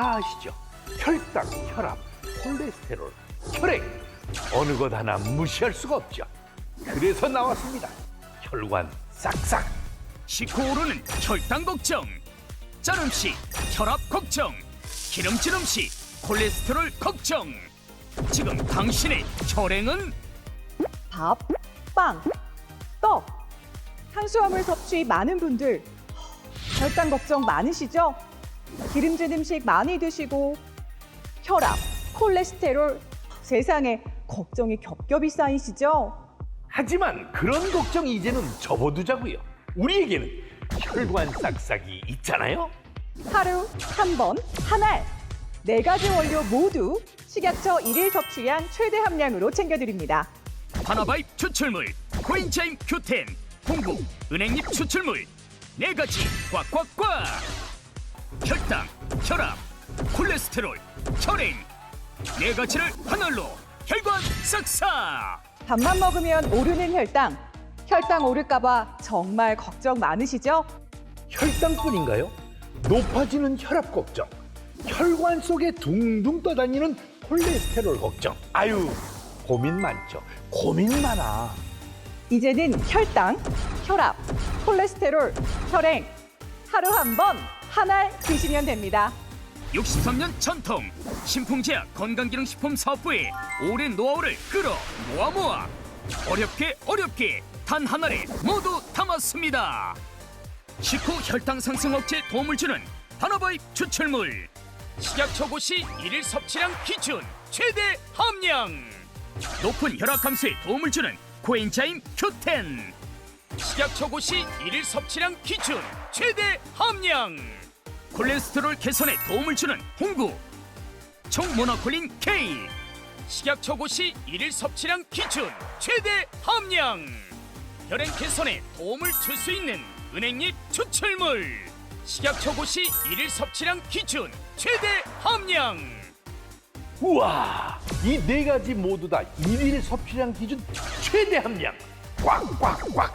다 아시죠? 혈당, 혈압, 콜레스테롤, 혈액 어느 것 하나 무시할 수가 없죠. 그래서 나왔습니다. 혈관 싹싹. 식후 오르는 혈당 걱정 짠 음식 혈압 걱정 기름진 음식 콜레스테롤 걱정 지금 당신의 혈행은 밥, 빵, 떡. 탄수화물 섭취 많은 분들 혈당 걱정 많으시죠? 기름진 음식 많이 드시고 혈압, 콜레스테롤 세상에 걱정이 겹겹이 쌓이시죠? 하지만 그런 걱정 이제는 접어두자고요. 우리에게는 혈관 싹싹이 있잖아요. 하루 한 번, 한 알. 네 가지 원료 모두 식약처 일일 섭취량 최대 함량으로 챙겨드립니다. 하나바입 추출물 코인자임 큐텐 홍보 은행잎 추출물 네 가지 꽉꽉꽉 혈당 혈압 콜레스테롤 혈행 네 가지를 하나로 혈관 싹싹 밥만 먹으면 오르는 혈당. 혈당 오를까봐 정말 걱정 많으시죠? 혈당뿐인가요? 높아지는 혈압 걱정, 혈관 속에 둥둥 떠다니는 콜레스테롤 걱정. 아유, 고민 많죠. 고민 많아. 이제는 혈당, 혈압, 콜레스테롤, 혈행 하루 한 번 한 알 드시면 됩니다. 63년 전통 신풍제약 건강기능식품 사업부의 오랜 노하우를 끌어 모아 모아 어렵게 어렵게 단 하나에 모두 담았습니다. 식후 혈당 상승 억제 도움을 주는 하나바입 추출물 식약처 고시 일일 섭취량 기준 최대 함량 높은 혈압 감소에 도움을 주는 코엔자임 큐텐 식 약처 고시 일일 섭취량 기준 최대 함량. 콜레스테롤 개선에 도움을 주는 홍구. 총모노콜린 K. 식약처 고 시 일일 섭취량 기준 최대 함량. 혈행 개선에 도움을 줄 수 있는 은행잎 추출물. 식약처 고 시 일일 섭취량 기준 최대 함량. 우와, 이 네 가지 모두 다 일일 섭취량 기준 최대 함량. 꽉꽉꽉.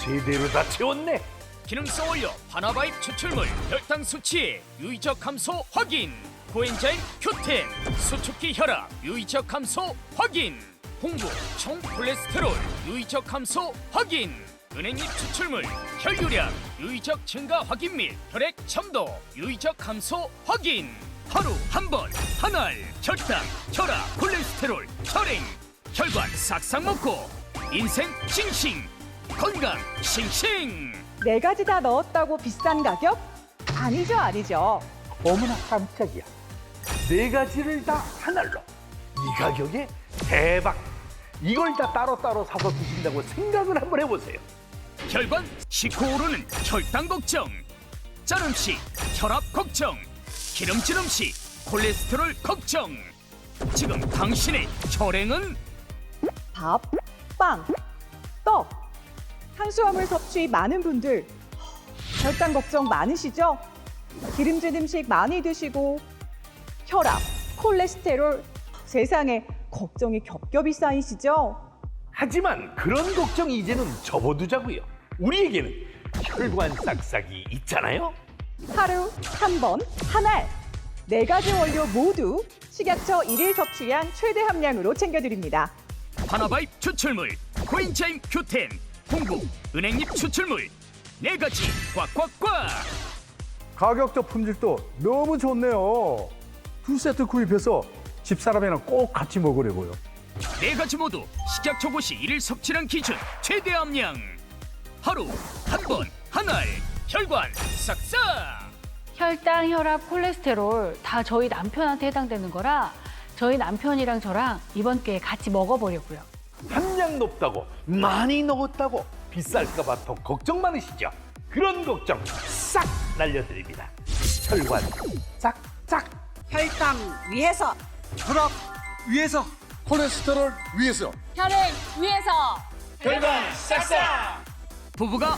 제대로 다 채웠네. 기능성 원료 하나바입 추출물 혈당 수치의 유의적 감소 확인. 코엔자임 큐텐 수축기 혈압 유의적 감소 확인. 홍보 총 콜레스테롤 유의적 감소 확인. 은행잎 추출물 혈유량 유의적 증가 확인 및 혈액 첨도 유의적 감소 확인. 하루 한 번 한 알 혈당 혈압 콜레스테롤 혈행. 혈관 싹싹 먹고 인생 싱싱 건강 싱싱 네 가지 다 넣었다고 비싼 가격? 아니죠, 아니죠. 어머나 깜짝이야. 네 가지를 다 하나로. 이 가격에 대박. 이걸 다 따로따로 사서 드신다고 생각을 한번 해보세요. 혈관 식후 오르는 혈당 걱정 짠 음식 혈압 걱정 기름진 음식 콜레스테롤 걱정 지금 당신의 혈행은 밥, 빵, 떡. 탄수화물 섭취 많은 분들 혈당 걱정 많으시죠? 기름진 음식 많이 드시고 혈압, 콜레스테롤 세상에 걱정이 겹겹이 쌓이시죠? 하지만 그런 걱정 이제는 접어두자고요. 우리에게는 혈관 싹싹이 있잖아요. 하루 한 번, 한 알. 네 가지 원료 모두 식약처 일일 섭취량 최대 함량으로 챙겨드립니다. 하나바입 추출물 코인자임 큐텐 홍보 은행잎 추출물. 네 가지. 꽉꽉꽉. 가격도 품질도 너무 좋네요. 두 세트 구입해서 집사람이랑 꼭 같이 먹으려고요. 네 가지 모두 식약처 고시 일일 섭취량 기준 최대 함량. 하루 한 번 한 알. 혈관 싹싹. 혈당, 혈압, 콜레스테롤 다 저희 남편한테 해당되는 거라 저희 남편이랑 저랑 이번 기회에 같이 먹어보려고요. 함량 높다고 많이 넣었다고 비쌀까봐 더 걱정 많으시죠? 그런 걱정 싹 날려드립니다. 혈관 싹싹. 혈당 위해서. 혈압 위에서. 콜레스테롤 위에서. 혈행 위해서. 부부가